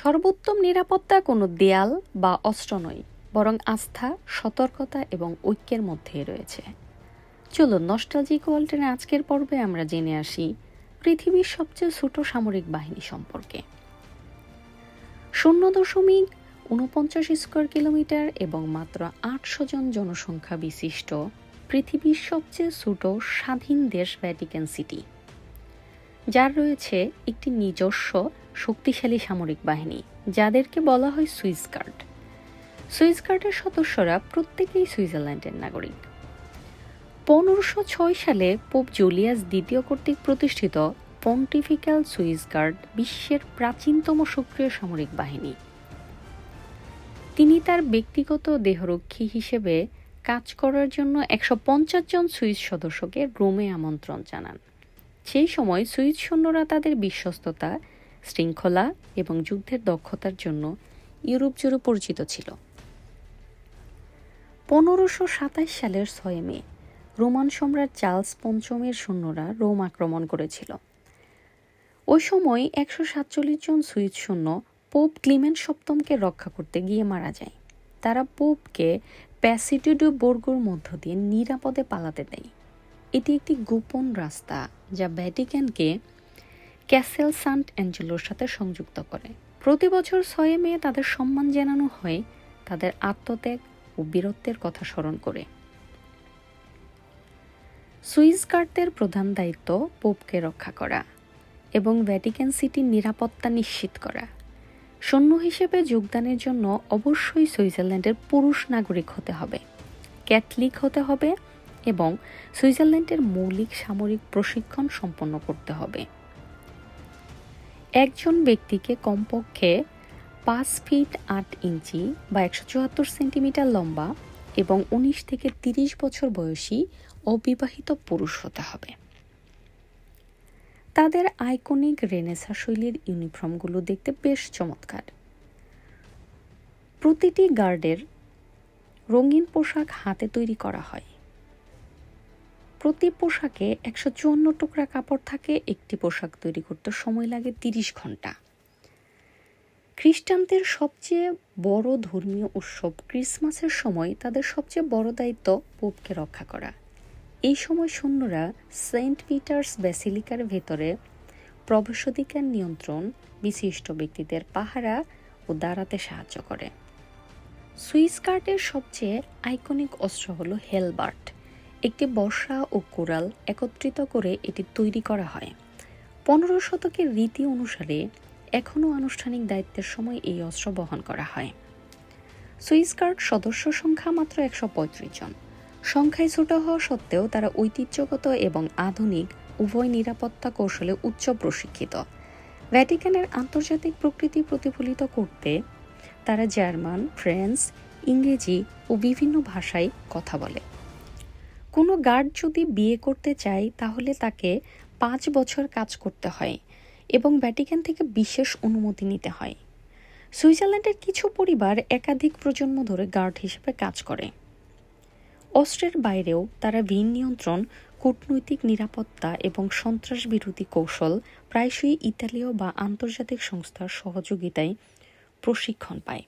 সর্বোত্তম নিরাপত্তা কোনো দেয়াল বা অস্ত্র নয়, বরং আস্থা, সতর্কতা এবং ঐক্যের মধ্যে রয়েছে। চলুন নস্টালজিক ওয়ার্ল্ডের আজকের পর্বে আমরা জেনে আসি পৃথিবীর সবচেয়ে ছোট সামরিক বাহিনী সম্পর্কে। শূন্য দশমিক উনপঞ্চাশ স্কোয়ার কিলোমিটার এবং মাত্র আটশো জন জনসংখ্যা বিশিষ্ট পৃথিবীর সবচেয়ে ছোট স্বাধীন দেশ ভ্যাটিকান সিটি যার রয়েছে একটি নিজস্ব শক্তিশালী সামরিক বাহিনী, যাদেরকে বলা হয় সুইস গার্ড। সুইস গার্ডের সদস্যরা প্রত্যেকেই সুইজারল্যান্ডের নাগরিক। পনেরোশো ছয় সালে পোপ জুলিয়াস দ্বিতীয় কর্তৃক প্রতিষ্ঠিত পন্টিফিক্যাল সুইস গার্ড বিশ্বের প্রাচীনতম সক্রিয় সামরিক বাহিনী। তিনি তার ব্যক্তিগত দেহরক্ষী হিসেবে কাজ করার জন্য একশো পঞ্চাশ জন সুইস সদস্যকে রোমে আমন্ত্রণ জানান। সেই সময় সুইস সৈন্যরা তাদের বিশ্বস্ততা শৃঙ্খলা এবং যুদ্ধের দক্ষতার জন্য ইউরোপ জুড়ে পরিচিত ছিল। পনেরোশো সাতাশ সালের ছয় মে রোমান সম্রাট চার্লস পঞ্চমের সৈন্যরা রোম আক্রমণ করেছিল। ওই সময় একশো সাতচল্লিশ জন সুইস সৈন্য পোপ ক্লিমেন্ট সপ্তমকে রক্ষা করতে গিয়ে মারা যায়। তারা পোপকে প্যাসিটিডো বর্গর মধ্য দিয়ে নিরাপদে পালাতে দেয়। এটি একটি গোপন রাস্তা যা ভ্যাটিকানকে ক্যাসেল সান্ট অ্যাঞ্জেলোর সাথে সংযুক্ত করে। প্রতি বছর ছয় মে তাদের সম্মান জানানো হয়, তাদের আত্মত্যাগ ও বীরত্বের কথা স্মরণ করে। সুইস গার্ডদের প্রধান দায়িত্ব পোপকে রক্ষা করা এবং ভ্যাটিকান সিটির নিরাপত্তা নিশ্চিত করা। সৈন্য হিসেবে যোগদানের জন্য অবশ্যই সুইজারল্যান্ডের পুরুষ নাগরিক হতে হবে, ক্যাথলিক হতে হবে এবং সুইজারল্যান্ডের মৌলিক সামরিক প্রশিক্ষণ সম্পন্ন করতে হবে। একজন ব্যক্তিকে কমপক্ষে পাঁচ ফিট আট ইঞ্চি বা একশো চুয়াত্তর সেন্টিমিটার লম্বা এবং উনিশ থেকে তিরিশ বছর বয়সী অবিবাহিত পুরুষ হতে হবে। তাদের আইকনিক রেনেসা শৈলীর ইউনিফর্মগুলো দেখতে বেশ চমৎকার। প্রতিটি গার্ডের রঙিন পোশাক হাতে তৈরি করা হয়। প্রতি পোশাকে একশো চুয়ান্ন টুকরা কাপড় থাকে, একটি পোশাক তৈরি করতে সময় লাগে তিরিশ ঘণ্টা। খ্রিস্টানদের সবচেয়ে বড় ধর্মীয় উৎসব ক্রিসমাসের সময় তাদের সবচেয়ে বড় দায়িত্ব পোপকে রক্ষা করা। এই সময় সৈন্যরা সেন্ট পিটার্স ব্যাসিলিকার ভেতরে প্রবেশাধিকার নিয়ন্ত্রণ বিশিষ্ট ব্যক্তিদের পাহারা ও দাঁড়াতে সাহায্য করে। সুইস কার্টের সবচেয়ে আইকনিক অস্ত্র হলো হেলবার্ট। একটি বর্ষা ও কোরাল একত্রিত করে এটি তৈরি করা হয়। পনেরো শতকের রীতি অনুসারে এখনও আনুষ্ঠানিক দায়িত্বের সময় এই অস্ত্র বহন করা হয়। সুইস গার্ড সদস্য সংখ্যা মাত্র একশো পঁয়ত্রিশ জন। সংখ্যায় ছোট হওয়া সত্ত্বেও তারা ঐতিহ্যগত এবং আধুনিক, উভয় নিরাপত্তা কৌশলে উচ্চ প্রশিক্ষিত। ভ্যাটিকানের আন্তর্জাতিক প্রকৃতি প্রতিফলিত করতে তারা জার্মান ফ্রেঞ্চ ইংরেজি ও বিভিন্ন ভাষায় কথা বলে। কোনো গার্ড যদি বিয়ে করতে চায়, তাহলে তাকে পাঁচ বছর কাজ করতে হয় এবং ভ্যাটিকান থেকে বিশেষ অনুমতি নিতে হয়। সুইজারল্যান্ডের কিছু পরিবার একাধিক প্রজন্ম ধরে গার্ড হিসেবে কাজ করে। অস্ত্রের বাইরেও তারা ভিন নিয়ন্ত্রণ, কূটনৈতিক নিরাপত্তা এবং সন্ত্রাস বিরোধী কৌশল প্রায়শই ইতালীয় বা আন্তর্জাতিক সংস্থার সহযোগিতায় প্রশিক্ষণ পায়।